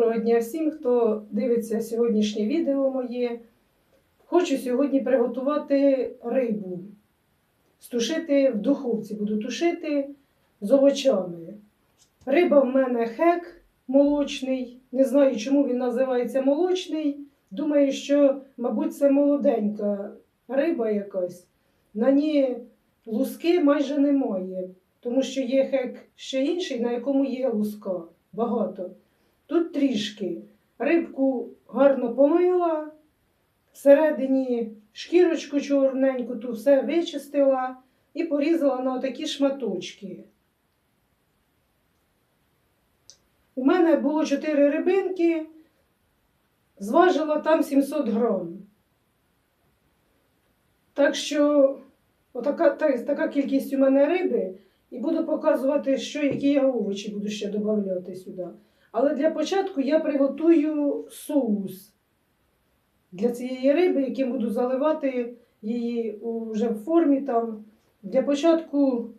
Доброго дня всім, хто дивиться сьогоднішнє відео моє. Хочу сьогодні приготувати рибу. Стушити в духовці. Буду тушити з овочами. Риба в мене хек молочний. Не знаю, чому він називається молочний. Думаю, що, мабуть, це молоденька риба якась. На ній луски майже немає, тому що є хек ще інший, на якому є луска. Багато. Тут трішки. Рибку гарно помила, всередині шкірочку чорненьку, ту все вичистила і порізала на отакі шматочки. У мене було 4 рибинки, зважила там 700 грам. Так що отака, та- така кількість у мене риби, і буду показувати, що, які я овочі буду ще додавати сюди. Але для початку я приготую соус для цієї риби, яким буду заливати її вже в формі. Там. Для початку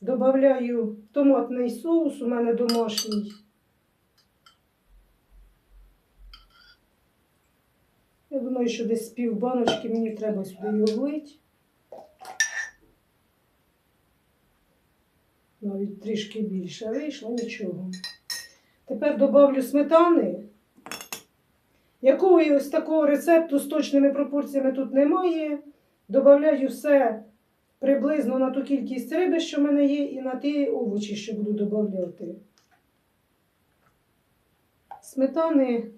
додаю томатний соус, у мене домашній. Я думаю, що десь пів баночки мені треба сюди його влити. Навіть трішки більше вийшло, нічого. Тепер додавлю сметани. Якого ось такого рецепту з точними пропорціями тут немає. Добавляю все приблизно на ту кількість риби, що в мене є, і на ті овочі, що буду додавати. Сметани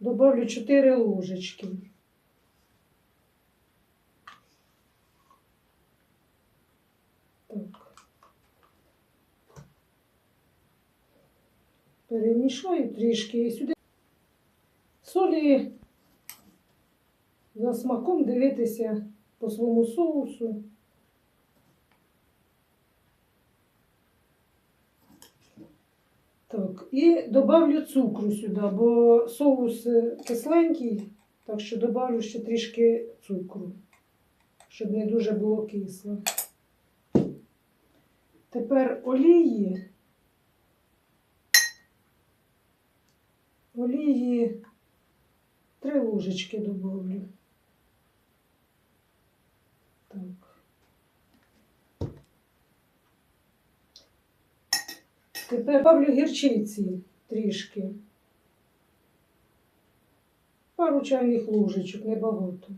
добавлю 4 ложечки. Так. Перемішаю трішки і сюди солі за смаком дивитися по своєму соусу. Так, і добавлю цукру сюди, бо соус кисленький, так що добавлю ще трішки цукру, щоб не дуже було кисло. Тепер олії. Олії три ложечки добавлю. Так. Тепер добавлю гірчиці трішки. Пару чайних ложечок, небагато.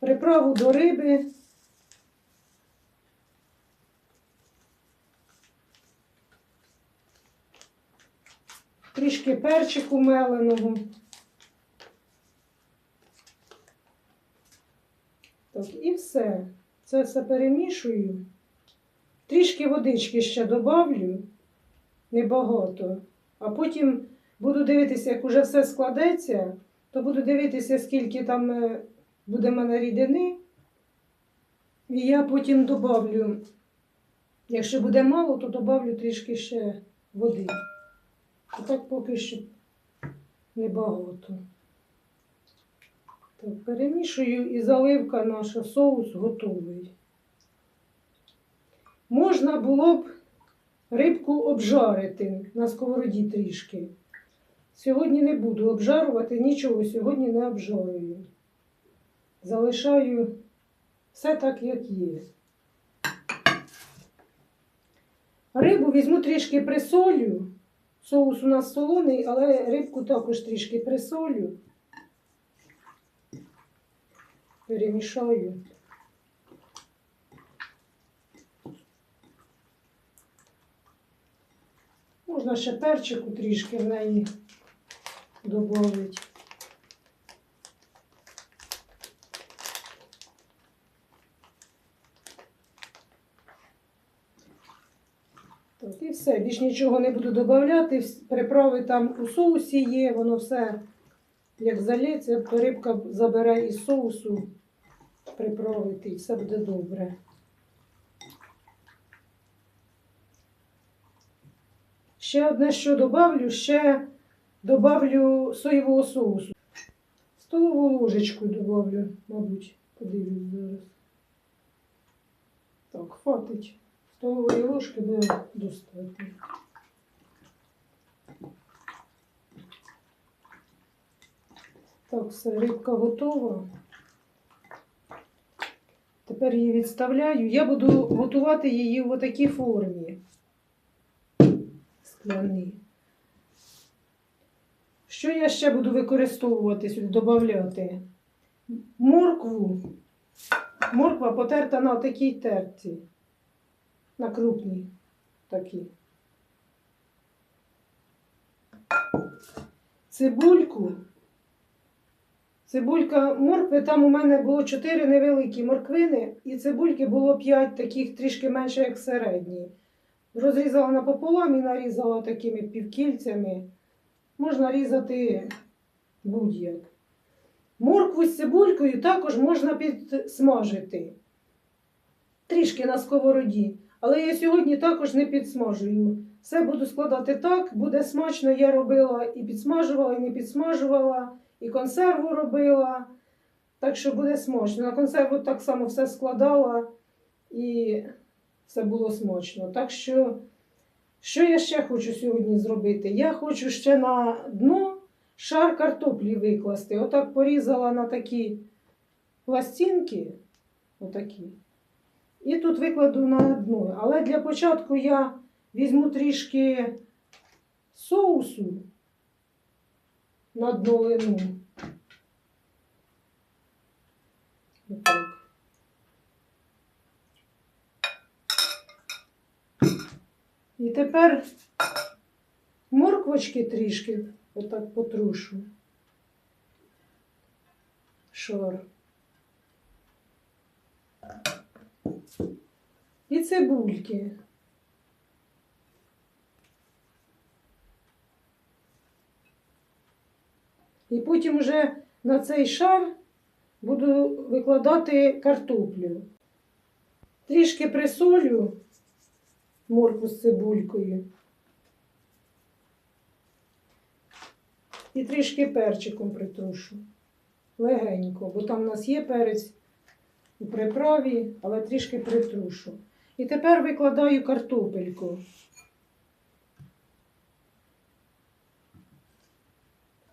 Приправу до риби. Трішки перчику меленого. Так, і все. Це все перемішую. Трішки водички ще добавлю, небагато. А потім буду дивитися, як уже все складеться, то буду дивитися, скільки там е, буде мене рідини. І я потім добавлю. Якщо буде мало, то добавлю трішки ще води. А так поки що небагато. Так, перемішую і заливка наша, соус готовий. Можна було б рибку обжарити на сковороді трішки. Сьогодні не буду обжарувати, нічого сьогодні не обжарую. Залишаю все так, як є. Рибу візьму трішки присолю. Соус у нас солоний, але рибку також трішки присолю. Перемішаю. Можна ще перчику трішки в неї додати. Так, і все. Більш нічого не буду додати. Приправи там у соусі є, воно все як залється, рибка забере із соусу приправити, і все буде добре. Ще одне, що добавлю, ще добавлю соєвого соусу. Столову ложечку добавлю, мабуть, подивлюсь зараз. Так, хватить. Столової ложки буде достатньо. Так, все, рибка готова. Тепер її відставляю. Я буду готувати її в отакій формі. Скляні. Що я ще буду використовувати сюди, додавати? Моркву. Морква потерта на такій терці. На крупній такій. Цибульку. Цибулька моркви, там у мене було 4 невеликі морквини, і цибульки було 5 таких трішки менше, як середні. Розрізала напополам і нарізала такими півкільцями. Можна різати будь-як. Моркву з цибулькою також можна підсмажити. Трішки на сковороді. Але я сьогодні також не підсмажую. Все буду складати так, буде смачно. Я робила і підсмажувала, і не підсмажувала, і консерву робила. Так що буде смачно. На консерву так само все складала і все було смачно. Так що, що я ще хочу сьогодні зробити? Я хочу ще на дно шар картоплі викласти. Отак порізала на такі пластинки. Отакі. І тут викладу на дно. Але для початку я візьму трішки соусу на дно лину. Отак. І тепер морквочки трішки отак потрушу. Шар. І цибульки. І потім вже на цей шар буду викладати картоплю. Трішки присолю моркву з цибулькою. І трішки перчиком притрушу. Легенько, бо там у нас є перець у приправі, але трішки притрушу. І тепер викладаю картопельку.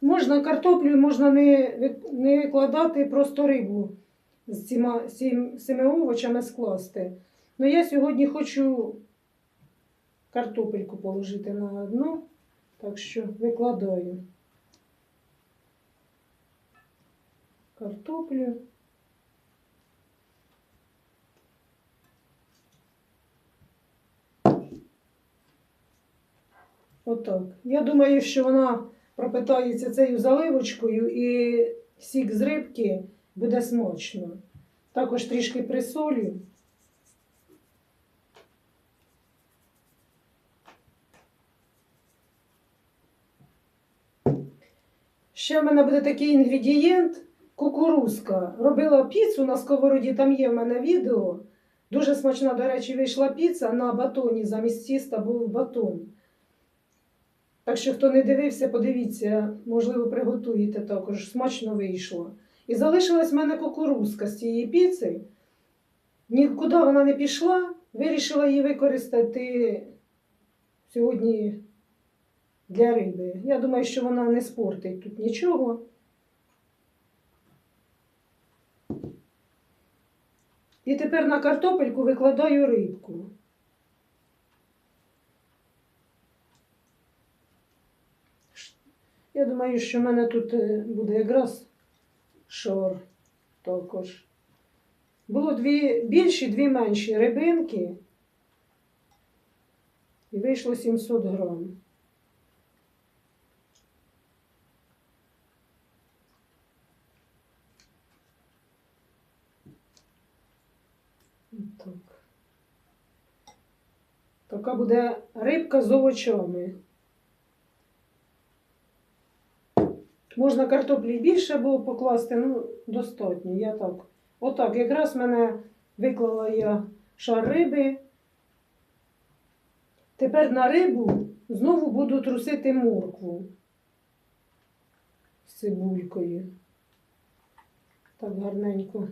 Можна картоплю, можна не, викладати, просто рибу з цими овочами скласти. Ну я сьогодні хочу картопельку положити на дно, так що викладаю картоплю. Отак. Я думаю, що вона пропитається цією заливочкою і сік з рибки буде смачно. Також трішки присолю. Ще в мене буде такий інгредієнт кукурузка. Робила піцу на сковороді, там є в мене відео. Дуже смачна, до речі, вийшла піца на батоні. Замість тіста був батон. Так що, хто не дивився, подивіться, можливо, приготуєте також. Смачно вийшло. І залишилась в мене кукурузка з цієї піци. Нікуди вона не пішла. Вирішила її використати сьогодні для риби. Я думаю, що вона не спортить тут нічого. І тепер на картопельку викладаю рибку. Я думаю, що в мене тут е, буде якраз шор також. Було дві більші, дві менші рибинки. І вийшло 700 грам. Так. Така буде рибка з овочами. Можна картоплі більше було покласти, ну, достатньо. Я так. Отак, якраз мене виклала я шар риби. Тепер на рибу знову буду трусити моркву з цибулькою. Так гарненько.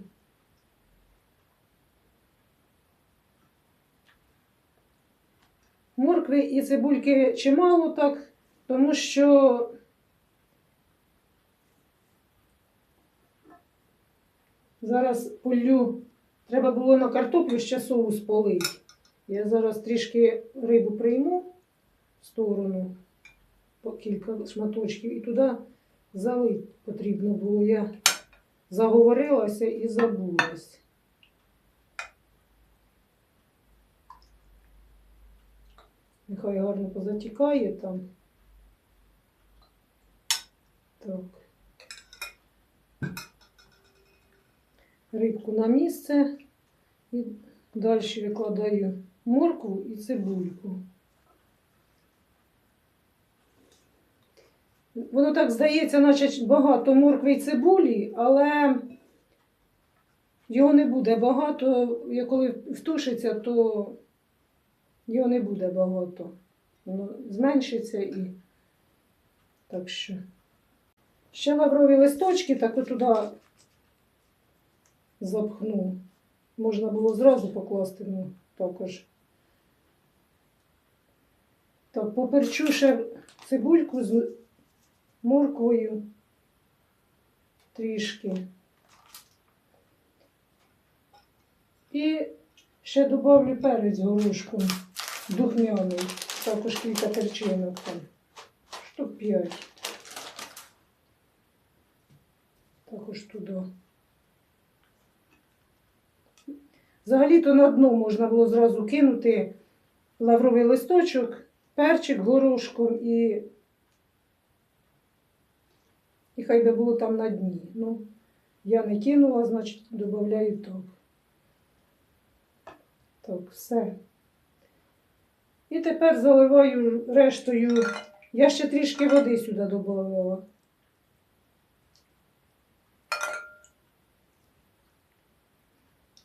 Моркви і цибульки чимало так, тому що зараз полю. Треба було на картоплю ще соус полити. Я зараз трішки рибу прийму в сторону по кілька шматочків і туди залити потрібно було. Я заговорилася і забулась. Нехай гарно позатікає там. Так. Рибку на місце і далі викладаю моркву і цибульку. Воно так здається, наче багато моркви і цибулі, але його не буде багато. Коли втушиться, то його не буде багато. Воно зменшиться і так що. Ще лаврові листочки так от туди запхну. Можна було зразу покласти, ну також. Так, поперчу ще цибульку з морквою трішки. І ще додавлю перець горошком духмяний, також кілька перчинок там, штук п'ять. Також туди. Взагалі-то на дно можна було зразу кинути лавровий листочок, перчик горошком і, і хай би було там на дні. Ну, я не кинула, значить, додаю так. Так, все. І тепер заливаю рештою. Я ще трішки води сюди додавала.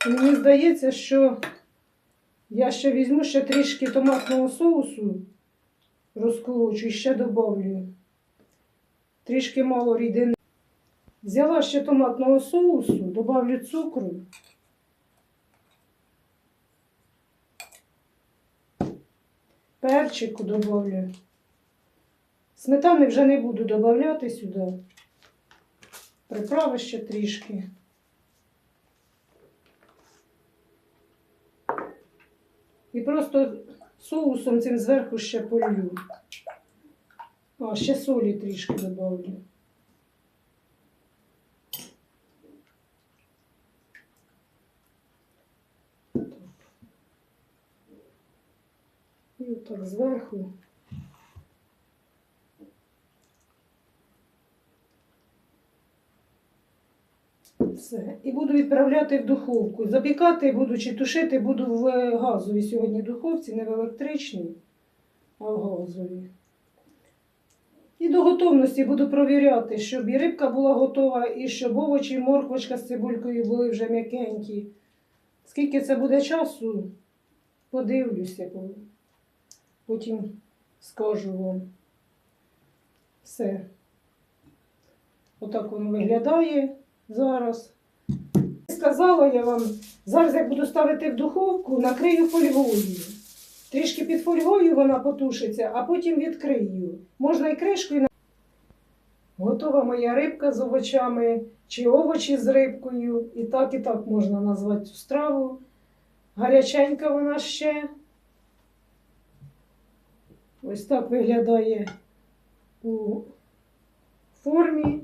Мені здається, що я ще візьму ще трішки томатного соусу, розколочу і ще додавлю. Трішки мало рідини. Взяла ще томатного соусу, додавлю цукру. Перчику додавлю. Сметани вже не буду додавати сюди. Приправи ще трішки. І просто соусом цим зверху ще полю. А, ще солі трішки додавлю. І отак зверху. Все. І буду відправляти в духовку. Запікати буду чи тушити буду в е, газовій сьогодні духовці, не в електричній, а в газовій. І до готовності буду провіряти, щоб і рибка була готова, і щоб овочі, і морквочка з цибулькою були вже м'якенькі. Скільки це буде часу, подивлюся, потім скажу вам. Все. Отак воно виглядає зараз. Сказала я вам, зараз як буду ставити в духовку, накрию фольгою. Трішки під фольгою вона потушиться, а потім відкрию. Можна і кришкою. Готова моя рибка з овочами чи овочі з рибкою. І так, і так можна назвати цю страву. Гаряченька вона ще. Ось так виглядає у формі.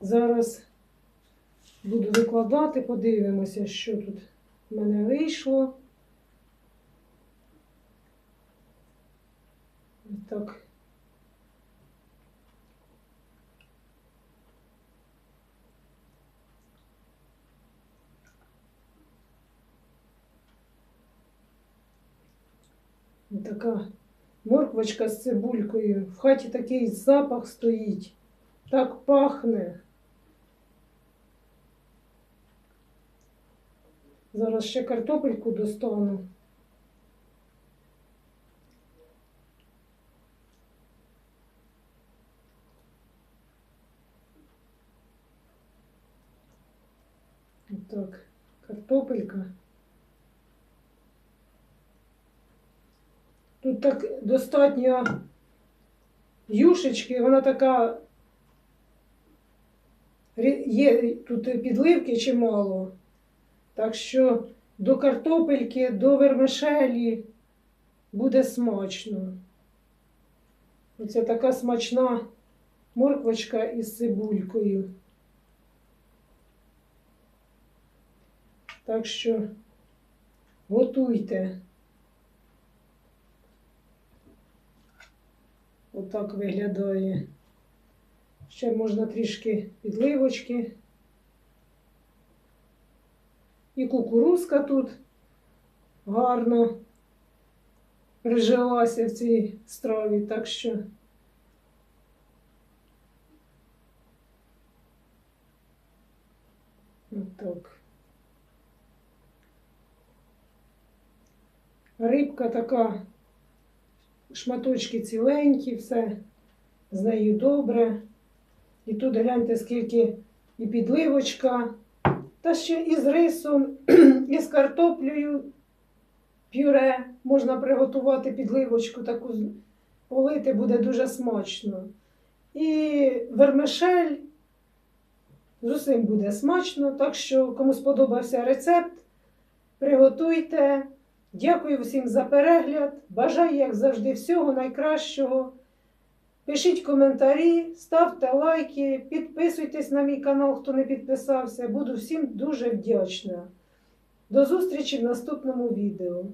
Зараз буду викладати, подивимося, що тут в мене вийшло. Так. Така морквочка з цибулькою. В хаті такий запах стоїть. Так пахне. Зараз ще картопельку достану. Так, картопелька. Тут так достатньо юшечки, вона така. Є тут підливки чимало. Так що до картопельки, до вермишелі буде смачно. Оце така смачна морквочка із цибулькою. Так що готуйте. Отак виглядає. Ще можна трішки підливочки. І кукурузка тут гарно прижилася в цій страві, так що отак. Рибка така, шматочки ціленькі, все з нею добре. І тут гляньте, скільки і підливочка, та ще і з рисом, і з картоплею пюре можна приготувати підливочку, таку полити буде дуже смачно. І вермишель з усім буде смачно. Так що, кому сподобався рецепт, приготуйте. Дякую всім за перегляд. Бажаю, як завжди, всього найкращого. Пишіть коментарі, ставте лайки, підписуйтесь на мій канал, хто не підписався. Буду всім дуже вдячна. До зустрічі в наступному відео.